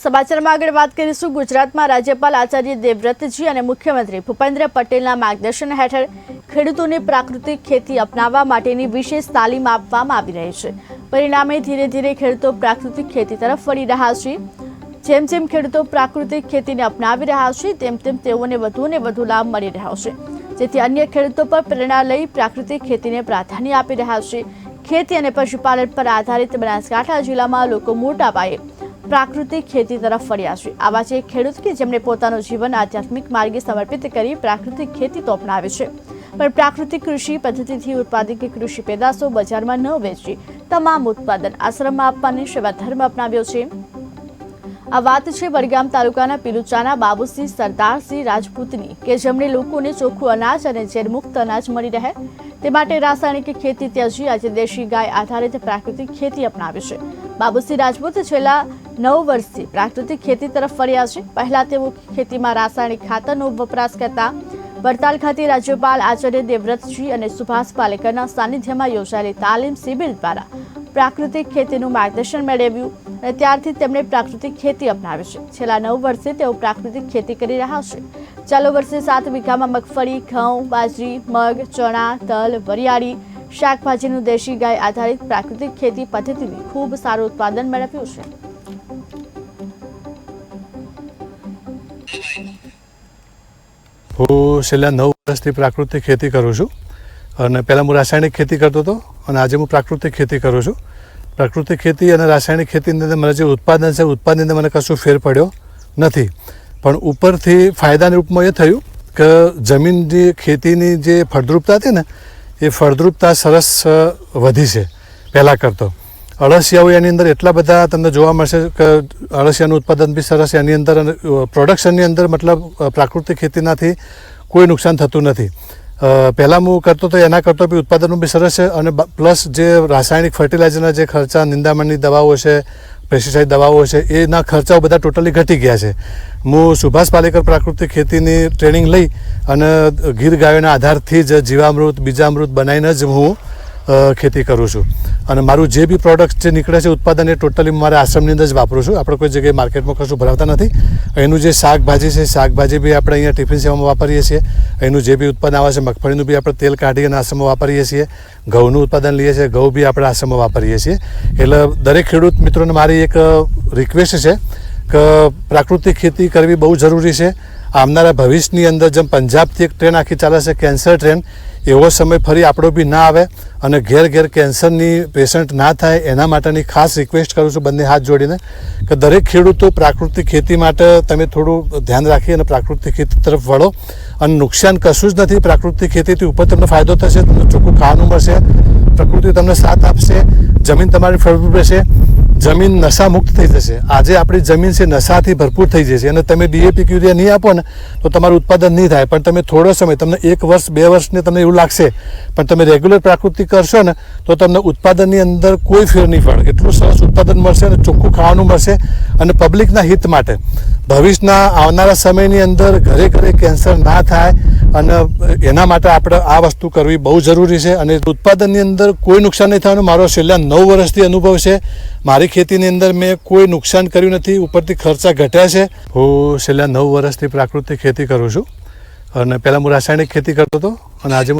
સમાચારમાં આગળ વાત કરીશું. ગુજરાતમાં રાજ્યપાલ આચાર્ય દેવવ્રતજી અને મુખ્યમંત્રી ભૂપેન્દ્ર પટેલના માર્ગદર્શન હેઠળ ખેડૂતોને પ્રાકૃતિક ખેતી અપનાવવા માટેની વિશેષ તાલીમ આપવામાં આવી રહી છે. પરિણામે ધીરે ધીરે ખેડૂતો પ્રાકૃતિક ખેતી તરફ વળી રહ્યા છે. જેમ જેમ ખેડૂતો પ્રાકૃતિક ખેતીને અપનાવી રહ્યા છે, તેમ તેમ તેઓને વધુ ને વધુ લાભ મળી રહ્યો છે. જેથી અન્ય ખેડૂતો પર પ્રેરણા લઈ પ્રાકૃતિક ખેતીને પ્રાધાન્ય આપી રહ્યા છે. ખેતી અને પશુપાલન પર આધારિત બનાસકાંઠા જિલ્લામાં લોકો મોટા પાયે પ્રાકૃતિક ખેતી તરફ ફર્યા છે આવા છે ખેડૂત કે જેમણે પોતાનું જીવન આધ્યાત્મિક માર્ગે સમર્પિત કરી પ્રાકૃતિક ખેતી તો અપનાવે છે. પણ પ્રાકૃતિક કૃષિ પદ્ધતિથી ઉત્પાદિત કૃષિ પેદાશો બજારમાં ન વેચી તમામ ઉત્પાદન આશ્રમમાં આપવાની સેવા ધર્મ અપનાવ્યો છે. આ વાત છે વડગામ તાલુકાના પીલુચાના બાબુસિંહ સરદારસિંહ રાજપૂતની, કે જેમણે લોકોને ચોખ્ખું અનાજ અને ઝેરમુક્ત અનાજ મળી રહે. તે માટે રાસાયણિક ખેતી ત્યજી આજે દેશી ગાય આધારિત પ્રાકૃતિક ખેતી અપનાવી છે. બાબુસિંહ રાજપૂત છેલ્લા નવ વર્ષથી પ્રાકૃતિક ખેતી તરફ ફર્યા છે પહેલા તેઓ ખેતીમાં રાસાયણિક ખાતરનો વપરાશ કરતા. વડતાલ ખાતે રાજ્યપાલ આચાર્ય દેવવ્રતજી અને સુભાષ પાલેકરના સાનિધ્યમાં યોજાયેલી તાલીમ શિબિર દ્વારા પ્રાકૃતિક ખેતીનું માર્ગદર્શન મેળવ્યું અને ત્યારથી તેમણે પ્રાકૃતિક ખેતી અપનાવી છે. છેલ્લા નવ વર્ષે તેઓ પ્રાકૃતિક ખેતી કરી રહ્યા છે. ચાલુ વર્ષે સાત વીઘામાં મગફળી, ઘઉં, બાજરી, મગ, ચણા, તલ, વરિયાળી, શાકભાજીનું દેશી ગાય આધારિત પ્રાકૃતિક ખેતી પદ્ધતિથી ખૂબ સારું ઉત્પાદન મેળવ્યું છે. હું છેલ્લા નવ વર્ષથી પ્રાકૃતિક ખેતી કરું છું અને પહેલાં હું રાસાયણિક ખેતી કરતો હતો અને આજે હું પ્રાકૃતિક ખેતી કરું છું. પ્રાકૃતિક ખેતી અને રાસાયણિક ખેતીની અંદર મને જે ઉત્પાદન છે ઉત્પાદનની મને કશું ફેર પડ્યો નથી. પણ ઉપરથી ફાયદાના રૂપમાં એ થયું કે જમીનની ખેતીની જે ફળદ્રુપતા હતી ને, એ ફળદ્રુપતા સરસ વધી છે પહેલાં કરતો. અળસિયાઓ એની અંદર એટલા બધા તમને જોવા મળશે કે અળસિયાનું ઉત્પાદન બી સરસ એની અંદર અને પ્રોડક્શનની અંદર મતલબ પ્રાકૃતિક ખેતીનાથી કોઈ નુકસાન થતું નથી. પહેલાં હું કરતો તો એના કરતો બી ઉત્પાદનનું બી સરસ છે અને પ્લસ જે રાસાયણિક ફર્ટિલાઇઝરના જે ખર્ચા, નિંદામણની દવાઓ છે પેસ્ટિસાઇડ દવાઓ છે, એના ખર્ચાઓ બધા ટોટલી ઘટી ગયા છે. હું સુભાષ પાલેકર પ્રાકૃતિક ખેતીની ટ્રેનિંગ લઈ અને ગીર ગાયોના આધારથી જ જીવામૃત, બીજામૃત બનાવીને જ હું ખેતી કરું છું. અને મારું જે બી પ્રોડક્ટ જે નીકળે છે ઉત્પાદન એ ટોટલી મારે આશ્રમની અંદર જ વાપરું છું. આપણે કોઈ જગ્યાએ માર્કેટમાં કશું ભરાવતા નથી. એનું જે શાકભાજી છે, શાકભાજી બી આપણે અહીંયા ટિફિન સેવામાં વાપરીએ છીએ. એનું જે બી ઉત્પાદન આવે છે, મગફળીનું બી આપણે તેલ કાઢી અને આશ્રમમાં વાપરીએ છીએ. ઘઉંનું ઉત્પાદન લઈએ છીએ, ઘઉં બી આપણે આશ્રમમાં વાપરીએ છીએ. એટલે દરેક ખેડૂત મિત્રોને મારી એક રિક્વેસ્ટ છે કે પ્રાકૃતિક ખેતી કરવી બહુ જરૂરી છે. આવનારા ભવિષ્યની અંદર જેમ પંજાબથી એક ટ્રેન આખી ચાલે છે, કેન્સર ટ્રેન, એવો સમય ફરી આપણો બી ના આવે અને ઘેર ઘેર કેન્સરની પેશન્ટ ના થાય, એના માટેની ખાસ રિક્વેસ્ટ કરું છું બંને હાથ જોડીને કે દરેક ખેડૂતો પ્રાકૃતિક ખેતી માટે તમે થોડું ધ્યાન રાખી અને પ્રાકૃતિક ખેતી તરફ વળો. અને નુકસાન કશું જ નથી, પ્રાકૃતિક ખેતીથી ઉપર તમને ફાયદો થશે, તમને ચોખ્ખું ખાવાનું મળશે, પ્રકૃતિ તમને સાથ આપશે, જમીન તમારી ફળદ્રુપ રહેશે. જમીન નશા મુક્ત થઈ જશે. આજે આપણી જમીન છે નશાથી ભરપૂર થઈ જશે અને તમે ડીએપી યુરિયા નહીં આપો ને, તો તમારું ઉત્પાદન નહીં થાય. પણ તમે થોડો સમય, તમને એક વર્ષ, બે વર્ષને તમને એવું લાગશે. પણ તમે રેગ્યુલર પ્રાકૃતિક કરશો ને, તો તમને ઉત્પાદનની અંદર કોઈ ફેર નહીં પડે. એટલું સરસ ઉત્પાદન મળશે અને ચોખ્ખું ખાવાનું મળશે અને પબ્લિકના હિત માટે. ભવિષ્યના આવનારા સમયની અંદર ઘરે ઘરે કેન્સર ના થાય અને એના માટે આપણે આ વસ્તુ કરવી બહુ જરૂરી છે અને ઉત્પાદનની અંદર કોઈ નુકસાન નહીં થવાનું. મારો છેલ્લા નવ વર્ષથી અનુભવ છે. મારી ખેતીની અંદર મેં કોઈ નુકસાન કર્યું નથી. ઉપરથી ખર્ચા ઘટ્યા છે. હું છેલ્લા નવ વર્ષથી પ્રાકૃતિક ખેતી કરું છું. અને પહેલાં હું રાસાયણિક ખેતી કરતો હતો અને આજે